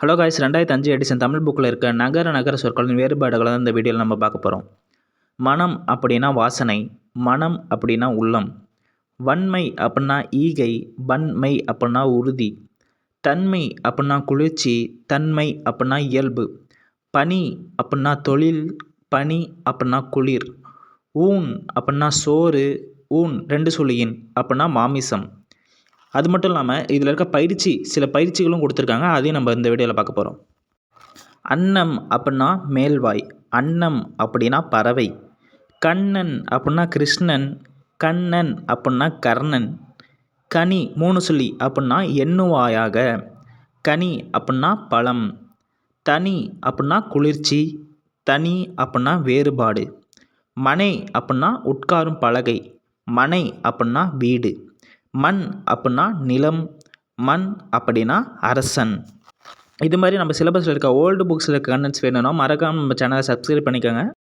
Hello guys ரெண்டாயிரத்தி அஞ்சு Edison Tamil புக்கில் இருக்க நகர நகர சொற்களின் வேறுபாடுகளை தான் இந்த வீடியோவில் நம்ம பார்க்க போகிறோம் மனம் அப்படின்னா வாசனை மனம் அப்படின்னா உள்ளம் வன்மை அப்படின்னா ஈகை வன்மை அப்படின்னா உறுதி தன்மை அப்படின்னா குளிர்ச்சி தன்மை அப்படின்னா இயல்பு பனி அப்படின்னா தொழில் பனி அப்படின்னா குளிர் ஊன் அப்படின்னா சோறு ஊன் ரெண்டு சொல்லியின் அப்படின்னா மாமிசம் அது மட்டும் இல்லாமல் இதில் இருக்க பயிற்சி சில பயிற்சிகளும் கொடுத்துருக்காங்க. அதையும் நம்ம இந்த வீடியோவில் பார்க்க போகிறோம் அன்னம் அப்படின்னா மேல்வாய் அன்னம் அப்படின்னா பறவை கண்ணன் அப்படின்னா கிருஷ்ணன் கண்ணன் அப்படின்னா கர்ணன் கனி மூணு சொல்லி அப்படின்னா எண்ணுவாயாக கனி அப்படின்னா பழம் தனி அப்படின்னா குளிர்ச்சி தனி அப்படின்னா வேறுபாடு மனை அப்படின்னா உட்காரும் பலகை மனை அப்படின்னா வீடு. மண் அப்படின்னா நிலம் மண் அப்படின்னா அரசன். இது மாதிரி நம்ம சிலபஸில் இருக்க ஓல்டு புக்ஸில் இருக்க கண்டென்ட்ஸ் வேணும்னா மறக்காமல் நம்ம சேனலை சப்ஸ்கிரைப் பண்ணிக்கோங்க.